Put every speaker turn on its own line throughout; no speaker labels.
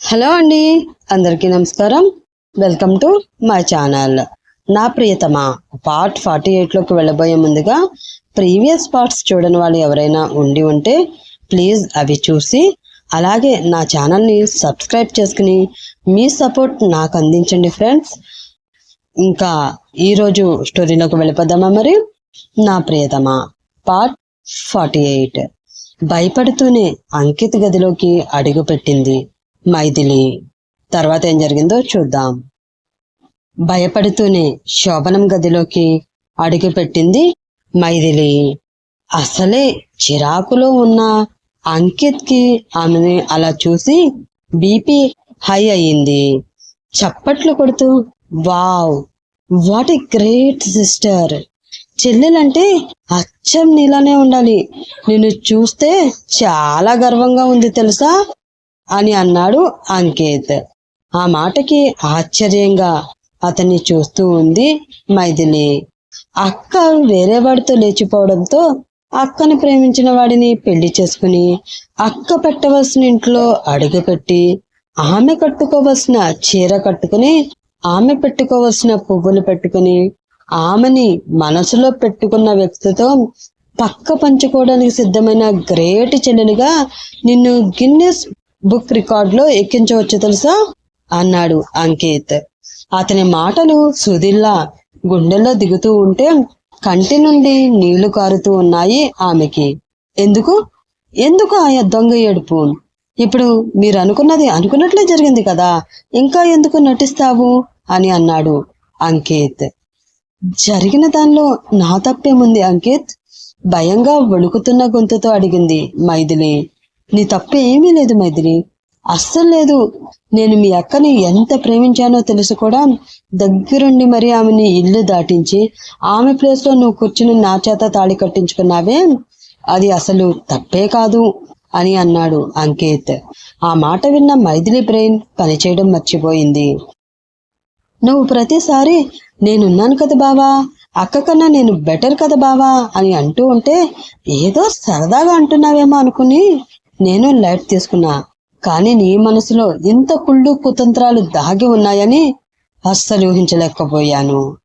Hello అండి అందరికీ నమస్కారం. Welcome to my channel. నా ప్రియతమ పార్ట్ ఫార్టీ ఎయిట్లోకి వెళ్ళబోయే ముందుగా ప్రీవియస్ పార్ట్స్ చూడని వాళ్ళు ఎవరైనా ఉండి ఉంటే ప్లీజ్ అవి చూసి అలాగే నా ఛానల్ని సబ్స్క్రైబ్ చేసుకుని మీ సపోర్ట్ నాకు అందించండి ఫ్రెండ్స్. ఇంకా ఈరోజు స్టోరీలోకి వెళ్ళిపోదామా మరి? నా ప్రియతమ పార్ట్ ఫార్టీ ఎయిట్. భయపడుతూనే అంకిత్ గదిలోకి అడుగుపెట్టింది. మైథిలి. తర్వాత ఏం జరిగిందో చూద్దాం. భయపడుతూనే శోభనం గదిలోకి అడుగుపెట్టింది మైథిలి. అసలే చిరాకులో ఉన్న అంకిత్కి ఆమెని అలా చూసి బీపీ హై అయ్యింది. చప్పట్లు కొడుతూ wow what a great sister! చెల్లెలంటే అచ్చం నీలానే ఉండాలి. నిన్ను చూస్తే చాలా గర్వంగా ఉంది తెలుసా? అని అన్నాడు అంకేత్. ఆ మాటకి ఆశ్చర్యంగా అతన్ని చూస్తూ ఉంది మైథిలి. అక్క వేరే వాడితో లేచిపోవడంతో అక్కని ప్రేమించిన వాడిని పెళ్ళి చేసుకుని అక్క పెట్టవలసిన ఇంట్లో అడుగుపెట్టి ఆమె కట్టుకోవలసిన చీర కట్టుకుని ఆమె పెట్టుకోవలసిన పువ్వులు పెట్టుకుని ఆమెని మనసులో పెట్టుకున్న వ్యక్తితో పక్క పంచుకోవడానికి సిద్ధమైన గ్రేట్ చెల్లెలుగా నిన్ను గిన్నెస్ బుక్ రికార్డులో ఎక్కించవచ్చు తెలుసా? అన్నాడు అంకిత్. అతని మాటలు సుధిల్లా గుండెల్లో దిగుతూ ఉంటే కంటి నుండి నీళ్ళు కారుతూ ఉన్నాయి ఆమెకి. ఎందుకు? ఎందుకు ఆయా దొంగ ఏడుపు? ఇప్పుడు మీరు అనుకున్నది అనుకున్నట్లే జరిగింది కదా. ఇంకా ఎందుకు నటిస్తావు? అని అన్నాడు అంకిత్. జరిగిన దానిలో నా తప్పేముంది అంకిత్? భయంగా వణుకుతున్న గొంతుతో అడిగింది మైథిలి. నీ తప్పు ఏమీ లేదు మైథిలి అస్సలు లేదు. నేను మీ అక్కని ఎంత ప్రేమించానో తెలుసు కూడా దగ్గరుండి మరి ఆమెని ఇల్లు దాటించి ఆమె ప్లేస్లో నువ్వు కూర్చుని నా చేత తాళి కట్టించుకున్నావే? అది అసలు తప్పే కాదు అని అన్నాడు అంకిత్. ఆ మాట విన్న మైథిలి బ్రెయిన్ పనిచేయడం మర్చిపోయింది. నువ్వు ప్రతిసారి నేనున్నాను కదా బావా అక్క కన్నా నేను బెటర్ కదా బావా అని అంటూ ఉంటే ఏదో సరదాగా అంటున్నావేమో అనుకుని నేను లైట్ తీసుకున్నా. కానీ నీ మనసులో ఇంత కుళ్ళు కుతంత్రాలు దాగి ఉన్నాయని అస్సలు ఊహించలేకపోయాను.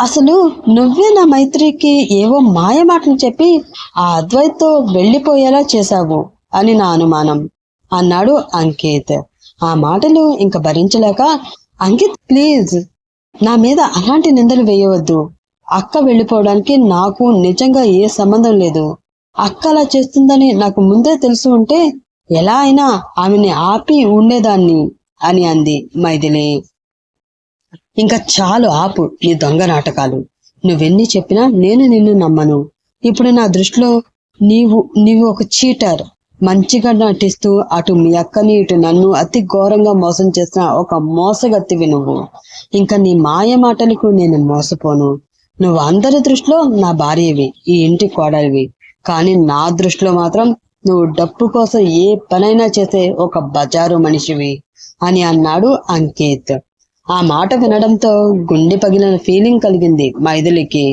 అసలు నువ్వే నా మైత్రికి ఏవో మాయ మాటలు చెప్పి ఆ అద్వైతో వెళ్ళిపోయేలా చేశావు అని నా అనుమానం అన్నాడు అంకిత్. ఆ మాటలు ఇంక భరించలేక అంకిత్ ప్లీజ్ నా మీద అలాంటి నిందలు వేయవద్దు. అక్క వెళ్ళిపోవడానికి నాకు నిజంగా ఏ సంబంధం లేదు. అక్క అలా చేస్తుందని నాకు ముందే తెలుసు ఉంటే ఎలా అయినా ఆమెని ఆపి ఉండేదాన్ని అని అంది మైథిలి. ఇంకా చాలు ఆపు నీ దొంగ నాటకాలు. నువ్వెన్ని చెప్పినా నేను నిన్ను నమ్మను. ఇప్పుడు నా దృష్టిలో నీవు నీవు ఒక చీటర్. మంచిగా నటిస్తూ అటు మీ అక్కని ఇటు నన్ను అతి ఘోరంగా మోసం చేసిన ఒక మోసగత్తివి నువ్వు. ఇంకా నీ మాయ మాటలకు నేను మోసపోను. నువ్వు అందరి దృష్టిలో నా భార్యవి ఈ ఇంటి కోడలివి. కానీ నా దృష్టిలో మాత్రం నువ్వు డప్పు కోసం ఏ పనైనా చేసే ఒక బజారు మనిషివి అని అన్నాడు అంకిత్. ఆ మాట వినడంతో గుండె పగిలిన ఫీలింగ్ కలిగింది మైథిలికి.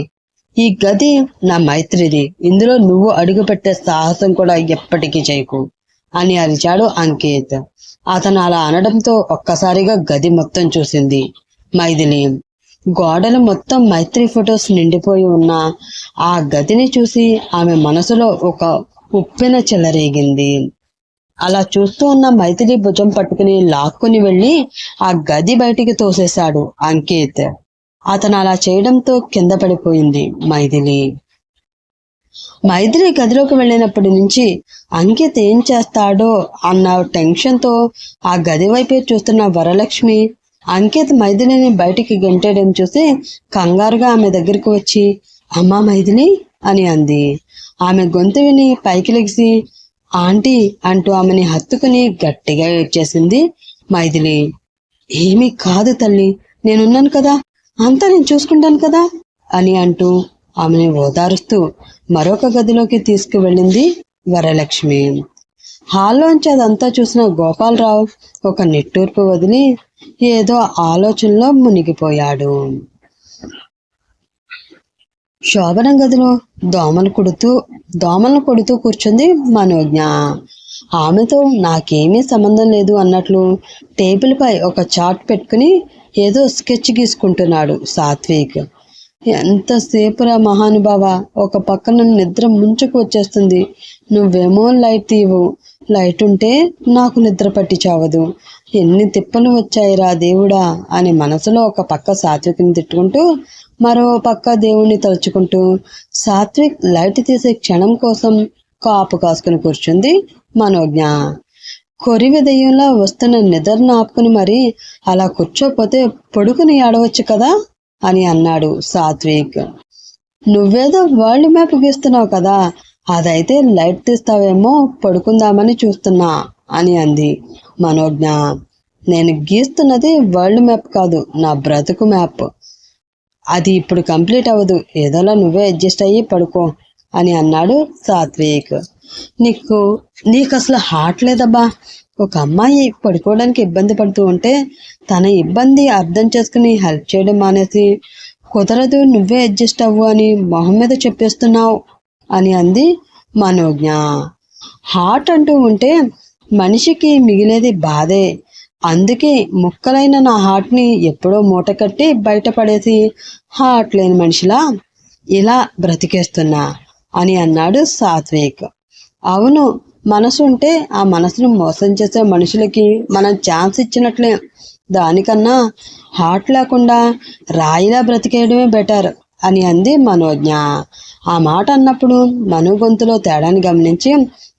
ఈ గది నా మైత్రిది ఇందులో నువ్వు అడుగుపెట్టే సాహసం కూడా ఎప్పటికీ చేయకు అని అరిచాడు అంకిత్. అతను అలా అనడంతో ఒక్కసారిగా గది మొత్తం చూసింది మైథిలి. గోడలు మొత్తం మైత్రి ఫొటోస్ నిండిపోయి ఉన్న ఆ గదిని చూసి ఆమె మనసులో ఒక ఉప్పెన చెలరేగింది. అలా చూస్తూ ఉన్న మైథిలి భుజం పట్టుకుని లాక్కుని వెళ్ళి ఆ గది బయటికి తోసేశాడు అంకిత్. అతను అలా చేయడంతో కింద పడిపోయింది మైథిలి. మైథిలి గదిలోకి వెళ్ళినప్పటి నుంచి అంకిత్ ఏం చేస్తాడో అన్న టెన్షన్తో ఆ గది వైపే చూస్తున్న వరలక్ష్మి అంకిత్ మైథిలిని బయటికి గెంటేయడం చూసి కంగారుగా ఆమె దగ్గరికి వచ్చి అమ్మా మైథిలి అని అంది. ఆమె గొంతు విని పైకి లెగిసి ఆంటీ అంటూ ఆమెని హత్తుకుని గట్టిగా ఏడ్చేసింది మైథిలి. ఏమీ కాదు తల్లి నేనున్నాను కదా అంతా నేను చూసుకుంటాను కదా అని అంటూ ఆమెని ఓదారుస్తూ మరొక గదిలోకి తీసుకువెళ్ళింది వరలక్ష్మి. హాల్లోంచి అదంతా చూసిన గోపాలరావు ఒక నిట్టూర్పు వదిలి ఏదో ఆలోచనలో మునిగిపోయాడు. శోభనం గదిలో దోమలు కొడుతూ దోమలను కొడుతూ కూర్చుంది మనోజ్ఞ. ఆమెతో నాకేమీ సంబంధం లేదు అన్నట్లు టేబుల్పై ఒక చార్ట్ పెట్టుకుని ఏదో స్కెచ్ గీసుకుంటున్నాడు సాత్విక్. ఎంతసేపురా మహానుభావ ఒక పక్కన నిద్ర ముంచుకు వచ్చేస్తుంది. నువ్వేమో లైట్ తీవు. లైట్ ఉంటే నాకు నిద్ర పట్టి చావదు. ఎన్ని తిప్పలు వచ్చాయిరా దేవుడా అని మనసులో ఒక పక్క సాత్వికుని తిట్టుకుంటూ మరో పక్క దేవుణ్ణి తలుచుకుంటూ సాత్విక్ లైట్ తీసే క్షణం కోసం కాపు కాసుకుని కూర్చుంది మనోజ్ఞ. కొరివి దెయ్యంలా వస్తున్న నిద్రను ఆపుకుని మరి అలా కూర్చోపోతే పొడుకుని ఆడవచ్చు కదా? అని అన్నాడు సాత్విక్. నువ్వేదో వరల్డ్ మ్యాప్ గీస్తున్నావు కదా అదైతే లైట్ తీస్తావేమో పడుకుందామని చూస్తున్నా అని అంది మనోజ్ఞ. నేను గీస్తున్నది వరల్డ్ మ్యాప్ కాదు నా బ్రతుకు మ్యాప్. అది ఇప్పుడు కంప్లీట్ అవ్వదు ఏదోలా నువ్వే అడ్జస్ట్ అయ్యి పడుకో అని అన్నాడు సాత్విక్. నీకు నీకు అసలు హార్ట్ లేదబ్బా ఒక అమ్మాయి పడుకోవడానికి ఇబ్బంది పడుతూ ఉంటే తన ఇబ్బంది అర్థం చేసుకుని హెల్ప్ చేయడం మానేసి కుదరదు నువ్వే అడ్జస్ట్ అవ్వు అని మొహం మీద చెప్పేస్తున్నావు అని అంది మనోజ్ఞ. హార్ట్ అంటూ ఉంటే మనిషికి మిగిలేది బాధే. అందుకే ముక్కలైన నా హార్ట్ని ఎప్పుడో మూట కట్టి బయటపడేసి హార్ట్ లేని మనిషిలా ఇలా బ్రతికేస్తున్నా అని అన్నాడు సాత్విక్. అవును మనసు ఉంటే ఆ మనసును మోసం చేసే మనుషులకి మనం ఛాన్స్ ఇచ్చినట్లే. దానికన్నా హార్ట్ లేకుండా రాయిలా బ్రతికేయడమే బెటర్ అని అంది మనోజ్ఞ. ఆ మాట అన్నప్పుడు మను గొంతులో తేడాన్ని గమనించి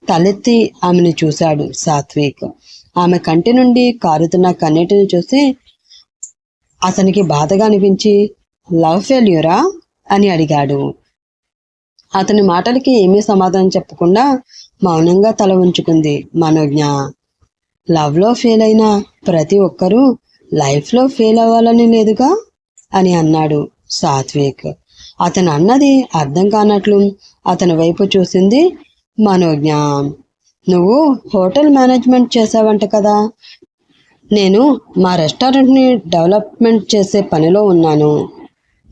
తలెత్తి ఆమెను చూశాడు సాత్విక్. ఆమె కంటి నుండి కారుతున్న కన్నీటిని చూసి అతనికి బాధగా అనిపించి లవ్ ఫెయిల్యూరా అని అడిగాడు. అతని మాటలకి ఏమీ సమాధానం చెప్పకుండా మౌనంగా తల ఉంచుకుంది మనోజ్ఞ. లవ్లో ఫెయిల్ అయిన ప్రతి ఒక్కరూ లైఫ్లో ఫెయిల్ అవ్వాలని లేదుగా? అని అన్నాడు సాత్విక్. అతను అన్నది అర్థం కానట్లు అతని వైపు చూసింది మనోజ్ఞ. నువ్వు హోటల్ మేనేజ్మెంట్ చేసావంట కదా? నేను మా రెస్టారెంట్ని డెవలప్మెంట్ చేసే పనిలో ఉన్నాను.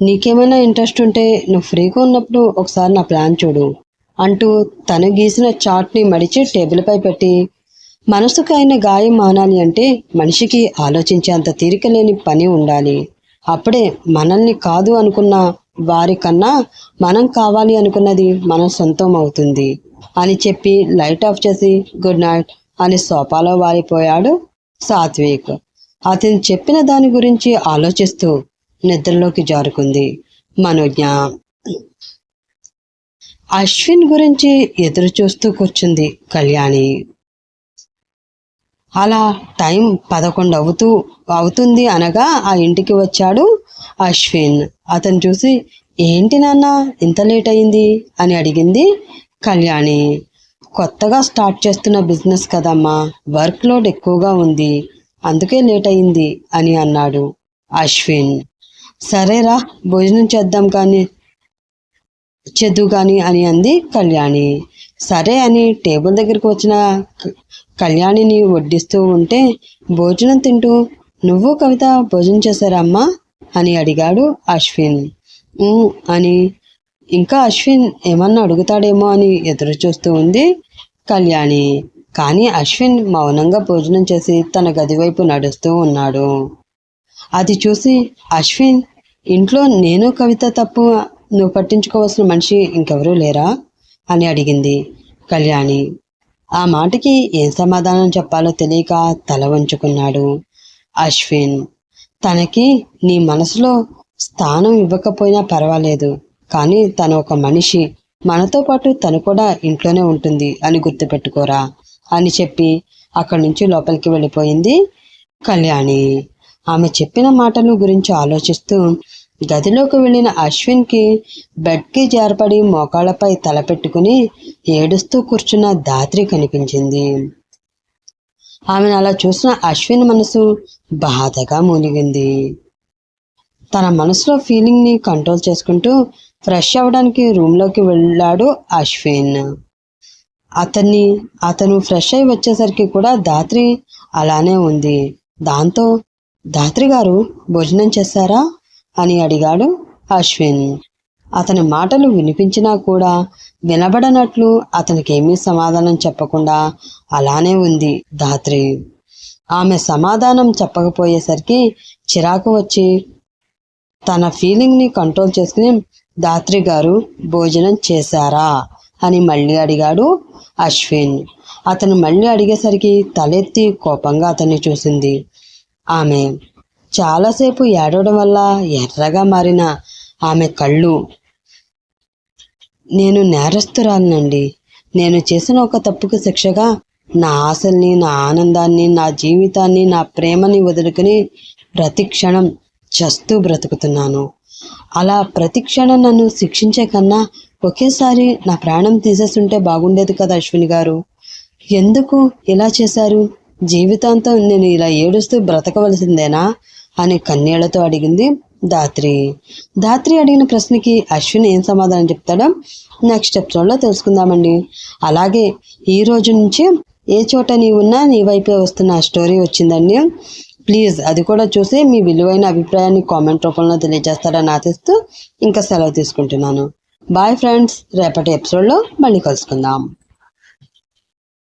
నీకేమైనా ఇంట్రెస్ట్ ఉంటే నువ్వు ఫ్రీగా ఉన్నప్పుడు ఒకసారి నా ప్లాన్ చూడు. అంటూ తను గీసిన చాట్ని మడిచి టేబుల్పై పెట్టి మనసుకు అయిన గాయం మానాలి అంటే మనిషికి ఆలోచించేంత తీరిక లేని పని ఉండాలి. అప్పుడే మనల్ని కాదు అనుకున్న వారికన్నా మనం కావాలి అనుకున్నది మన సొంతం అవుతుంది అని చెప్పి లైట్ ఆఫ్ చేసి గుడ్ నైట్ అని సోఫాలో వారిపోయాడు సాత్విక్. అతను చెప్పిన దాని గురించి ఆలోచిస్తూ నిద్రలోకి జారుకుంది. మనోజ్ఞ అశ్విన్ గురించి ఎదురు చూస్తూ కూర్చుంది కళ్యాణి. అలా టైం పదకొండు అవుతూ అవుతుంది అనగా ఆ ఇంటికి వచ్చాడు అశ్విన్. అతను చూసి ఏంటి నాన్న ఇంత లేట్ అయింది? అని అడిగింది కళ్యాణి. కొత్తగా స్టార్ట్ చేస్తున్న బిజినెస్ కదమ్మా వర్క్ లోడ్ ఎక్కువగా ఉంది అందుకే లేట్ అయింది అని అన్నాడు అశ్విన్. సరేరా భోజనం చేద్దాం కానీ చేద్దు కానీ అని అంది కళ్యాణి. సరే అని టేబుల్ దగ్గరికి వచ్చిన కళ్యాణిని వడ్డిస్తూ ఉంటే భోజనం తింటూ నువ్వు కవిత భోజనం చేశారమ్మా అని అడిగాడు అశ్విన్. అని. ఇంకా అశ్విన్ ఏమన్నా అడుగుతాడేమో అని ఎదురు చూస్తూ ఉంది కళ్యాణి. కానీ అశ్విన్ మౌనంగా భోజనం చేసి తన గది వైపు నడుస్తూ ఉన్నాడు. అది చూసి అశ్విన్ ఇంట్లో నేను కవిత తప్పు నువ్వు పట్టించుకోవాల్సిన మనిషి ఇంకెవరూ లేరా? అని అడిగింది కళ్యాణి. ఆ మాటకి ఏం సమాధానం చెప్పాలో తెలియక తల వంచుకున్నాడు అశ్విన్. తనకి నీ మనసులో స్థానం ఇవ్వకపోయినా పర్వాలేదు కానీ తను ఒక మనిషి. మనతో పాటు తను కూడా ఇంట్లోనే ఉంటుంది అని గుర్తుపెట్టుకోరా? అని చెప్పి అక్కడి నుంచి లోపలికి వెళ్ళిపోయింది కళ్యాణి. ఆమె చెప్పిన మాటలు గురించి ఆలోచిస్తూ గదిలోకి వెళ్ళిన అశ్విన్కి బెడ్కి జారపడి మోకాళ్ళపై తలపెట్టుకుని ఏడుస్తూ కూర్చున్న దాత్రి కనిపించింది. ఆమెను అలా చూసిన అశ్విన్ మనసు బాధగా మూలిగింది. తన మనసులో ఫీలింగ్ని కంట్రోల్ చేసుకుంటూ ఫ్రెష్ అవ్వడానికి రూమ్లోకి వెళ్ళాడు అశ్విన్. అతన్ని అతను ఫ్రెష్ అయి వచ్చేసరికి కూడా దాత్రి అలానే ఉంది. దాంతో దాత్రి గారు భోజనం చేశారా? అని అడిగాడు అశ్విన్. అతని మాటలు వినిపించినా కూడా వినబడనట్లు అతనికి సమాధానం చెప్పకుండా అలానే ఉంది ధాత్రి. ఆమె సమాధానం చెప్పకపోయేసరికి చిరాకు వచ్చి తన ఫీలింగ్ని కంట్రోల్ చేసుకుని ధాత్రి గారు భోజనం చేశారా అని మళ్ళీ అడిగాడు అశ్విన్. అతను మళ్ళీ అడిగేసరికి తలెత్తి కోపంగా అతన్ని చూసింది. ఆమె చాలాసేపు ఏడవడం వల్ల ఎర్రగా మారిన ఆమె కళ్ళు. నేను నేరస్తురాలనండి. నేను చేసిన ఒక తప్పుకు శిక్షగా నా ఆశల్ని నా ఆనందాన్ని నా జీవితాన్ని నా ప్రేమని వదులుకుని ప్రతి క్షణం చస్తూ బ్రతుకుతున్నాను. అలా ప్రతి క్షణం నన్ను శిక్షించే కన్నా ఒకేసారి నా ప్రాణం తీసేస్తుంటే బాగుండేది కదా అశ్విని గారు. ఎందుకు ఇలా చేశారు? జీవితాంతం నేను ఇలా ఏడుస్తూ బ్రతకవలసిందేనా? అని కన్నీళ్ళతో అడిగింది దాత్రి దాత్రి అడిగిన ప్రశ్నకి అశ్విన్ ఏం సమాధానం చెప్తాడో నెక్స్ట్ ఎపిసోడ్లో తెలుసుకుందామండి. అలాగే ఈ రోజు నుంచి ఏ చోట నీ ఉన్నా నీ వైపే వస్తున్న స్టోరీ వచ్చిందండి. ప్లీజ్ అది కూడా చూసి మీ విలువైన అభిప్రాయాన్ని కామెంట్ రూపంలో తెలియజేస్తారని ఆశిస్తూ ఇంకా సెలవు తీసుకుంటున్నాను. బాయ్ ఫ్రెండ్స్ రేపటి ఎపిసోడ్లో మళ్ళీ కలుసుకుందాం.